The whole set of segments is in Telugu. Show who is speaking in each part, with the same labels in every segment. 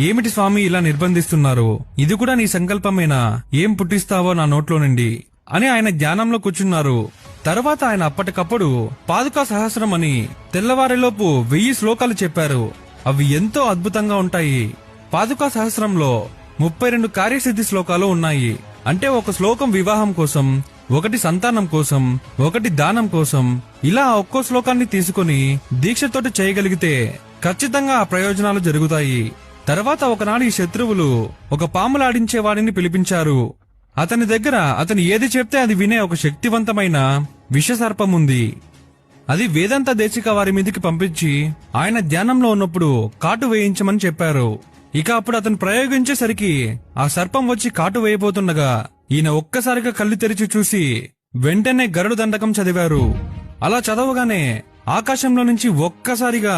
Speaker 1: ఏమిటి స్వామి ఇలా నిర్బంధిస్తున్నారు? ఇది కూడా నీ సంకల్పమేనా? ఏం పుట్టిస్తావో నా నోట్లో నుండి? అని ఆయన ధ్యానంలో కూర్చున్నారు. తర్వాత ఆయన అప్పటికప్పుడు పాదుకా సహస్రం అని తెల్లవారిలోపు వెయ్యి శ్లోకాలు చెప్పారు. అవి ఎంతో అద్భుతంగా ఉంటాయి. పాదుకా సహస్రంలో ముప్పై రెండు కార్యసిద్ధి శ్లోకాలు ఉన్నాయి. అంటే ఒక శ్లోకం వివాహం కోసం ఒకటి సంతానం కోసం ఒకటి దానం కోసం ఇలా ఒక్కో శ్లోకాన్ని తీసుకుని దీక్షతోటి చేయగలిగితే ఖచ్చితంగా ఆ ప్రయోజనాలు జరుగుతాయి. తర్వాత ఒకనాడు ఈ శత్రువులు ఒక పాములాడించే వాడిని పిలిపించారు. అతని దగ్గర అతను ఏది చెప్తే అది వినే ఒక శక్తివంతమైన విషసర్పం ఉంది అది వేదాంత దేశిక వారి మీదికి పంపించి ఆయన ధ్యానంలో ఉన్నప్పుడు కాటు వేయించమని చెప్పారు. ఇక అప్పుడు అతను ప్రయోగించేసరికి ఆ సర్పం వచ్చి కాటు వేయబోతుండగా ఈయన ఒక్కసారిగా కళ్ళు తెరిచి చూసి వెంటనే గరుడు దండకం చదివారు. అలా చదవగానే ఆకాశంలో నుంచి ఒక్కసారిగా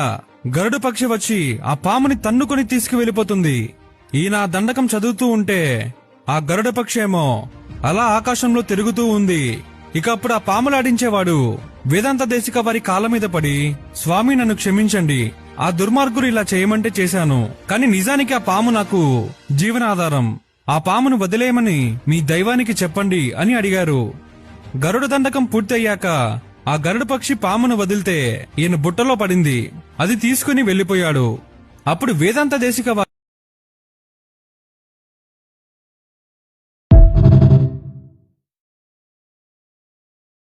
Speaker 1: గరుడు పక్షి వచ్చి ఆ పాముని తన్నుకొని తీసుకువెళ్ళిపోతుంది. ఈయన దండకం చదువుతూ ఉంటే ఆ గరుడ పక్షి ఏమో అలా ఆకాశంలో తిరుగుతూ ఉంది. ఇక అప్పుడు ఆ పాములాడించేవాడు వేదాంత దేశిక వారి కాళ్ళ మీద పడి స్వామి నన్ను క్షమించండి. ఆ దుర్మార్గులు ఇలా చేయమంటే చేశాను. కానీ నిజానికి ఆ పాము నాకు జీవనాధారం. ఆ పామును వదిలేయమని మీ దైవానికి చెప్పండి అని అడిగారు. గరుడ దండకం పూర్తయ్యాక ఆ గరుడ పక్షి పామును వదిలితే ఈయన బుట్టలో పడింది. అది తీసుకుని వెళ్ళిపోయాడు అప్పుడు వేదాంత దేశిక వారు